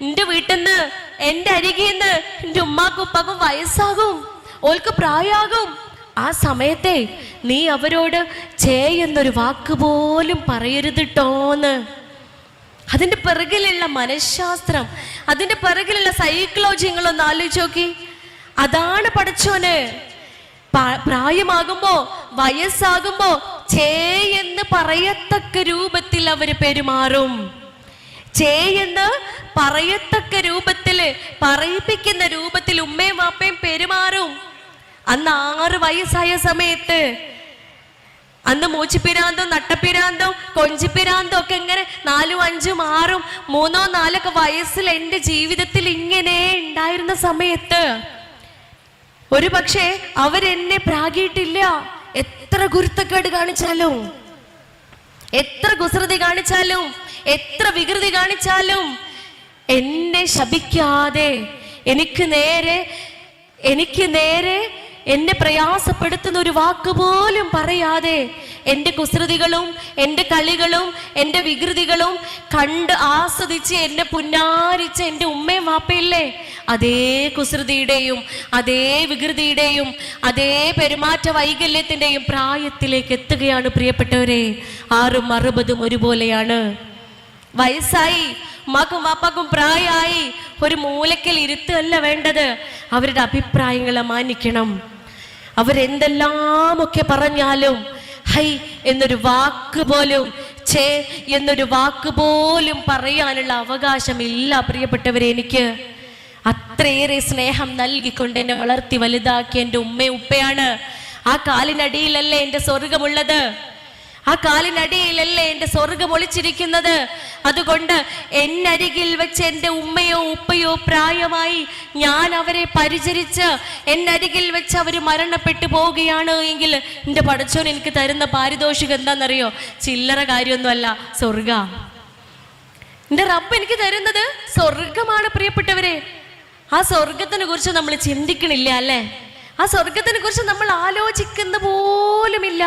എന്റെ വീട്ടിൽ നിന്ന് എന്റെ അരികിൽ നിന്ന് എന്റെ ഉമ്മാക്കും ഉപ്പാക്കും വയസ്സാകും. ഓൾക്ക് പ്രായാകും. ആ സമയത്തെ നീ അവരോട് ചേ എന്നൊരു വാക്ക് പോലും പറയരുത് അതിന്റെ പിറകിലുള്ള മനഃശാസ്ത്രം അതിന്റെ പിറകിലുള്ള സൈക്കോളജി നിങ്ങളൊന്ന് ആലോചിച്ച് നോക്കി. അതാണ് പഠിച്ചോന് പ്രായമാകുമ്പോ വയസ്സാകുമ്പോ ചേ എന്ന് പറയത്തക്ക രൂപത്തിൽ അവർ പെരുമാറും. ചേ എന്ന് പറയത്തക്ക രൂപത്തിൽ പറയിപ്പിക്കുന്ന രൂപത്തിൽ ഉമ്മയും വാപ്പയും പെരുമാറും. അന്ന് ആറ് വയസ്സായ സമയത്ത് അന്ന് മൂച്ചിപ്പിരാന്തം നട്ടപ്പിരാന്തം കൊഞ്ചിപ്പിരാന്തം ഒക്കെ ഇങ്ങനെ നാലും അഞ്ചും ആറും മൂന്നോ നാലൊക്കെ വയസ്സിൽ എന്റെ ജീവിതത്തിൽ ഇങ്ങനെ ഉണ്ടായിരുന്ന സമയത്ത് ഒരു പക്ഷേ അവരെന്നെ പ്രാഗിയിട്ടില്ല എത്ര ഗുരുത്തക്കേട് കാണിച്ചാലും എത്ര കുസൃതി കാണിച്ചാലും എത്ര വികൃതി കാണിച്ചാലും എന്നെ ശപിക്കാതെ എനിക്ക് നേരെ എനിക്ക് നേരെ എന്നെ പ്രയാസപ്പെടുത്തുന്ന ഒരു വാക്ക് പോലും പറയാതെ എന്റെ കുസൃതികളും എന്റെ കളികളും എന്റെ വികൃതികളും കണ്ട് ആസ്വദിച്ച് എന്നെ പുന്നാരിച്ച എന്റെ ഉമ്മയും വാപ്പയില്ലേ? അതേ കുസൃതിയുടെയും അതേ വികൃതിയുടെയും അതേ പെരുമാറ്റ വൈകല്യത്തിന്റെയും പ്രായത്തിലേക്ക് എത്തുകയാണ് പ്രിയപ്പെട്ടവരെ. ആറും അറുപതും ഒരുപോലെയാണ്. വയസ്സായി ഉമ്മാക്കും വാപ്പാക്കും പ്രായമായി ഒരു മൂലക്കൽ ഇരുത്തല്ല വേണ്ടത്. അവരുടെ അഭിപ്രായങ്ങളെ മാനിക്കണം. അവരെന്തെല്ലാമൊക്കെ പറഞ്ഞാലും ഹൈ എന്നൊരു വാക്ക് പോലും ചേ എന്നൊരു വാക്ക് പോലും പറയാനുള്ള അവകാശമില്ല പ്രിയപ്പെട്ടവരെ എനിക്ക്. അത്രയേറെ സ്നേഹം നൽകിക്കൊണ്ട് എന്നെ വളർത്തി വലുതാക്കിയ എന്റെ ഉമ്മ ഉപ്പയാണ്. ആ കാലിനടിയിലല്ലേ എന്റെ സ്വർഗമുള്ളത്. ആ കാലിനടിയിലല്ലേ എന്റെ സ്വർഗം ഒളിച്ചിരിക്കുന്നത്? അതുകൊണ്ട് എന്നരികിൽ വെച്ച് എന്റെ ഉമ്മയോ ഉപ്പയോ പ്രായമായി ഞാൻ അവരെ പരിചരിച്ച് എന്നരികിൽ വെച്ച് അവർ മരണപ്പെട്ടു പോവുകയാണ് എങ്കിൽ എന്റെ പടച്ചോൻ എനിക്ക് തരുന്ന പാരിതോഷികം എന്താണെന്നറിയോ? ചില്ലറ കാര്യമൊന്നുമല്ല. സ്വർഗ. എന്റെ റബ്ബ് എനിക്ക് തരുന്നത് സ്വർഗമാണ് പ്രിയപ്പെട്ടവരെ. ആ സ്വർഗത്തിനെ കുറിച്ച് നമ്മൾ ചിന്തിക്കണില്ല അല്ലേ? ആ സ്വർഗത്തിനെ കുറിച്ച് നമ്മൾ ആലോചിക്കുന്ന പോലുമില്ല.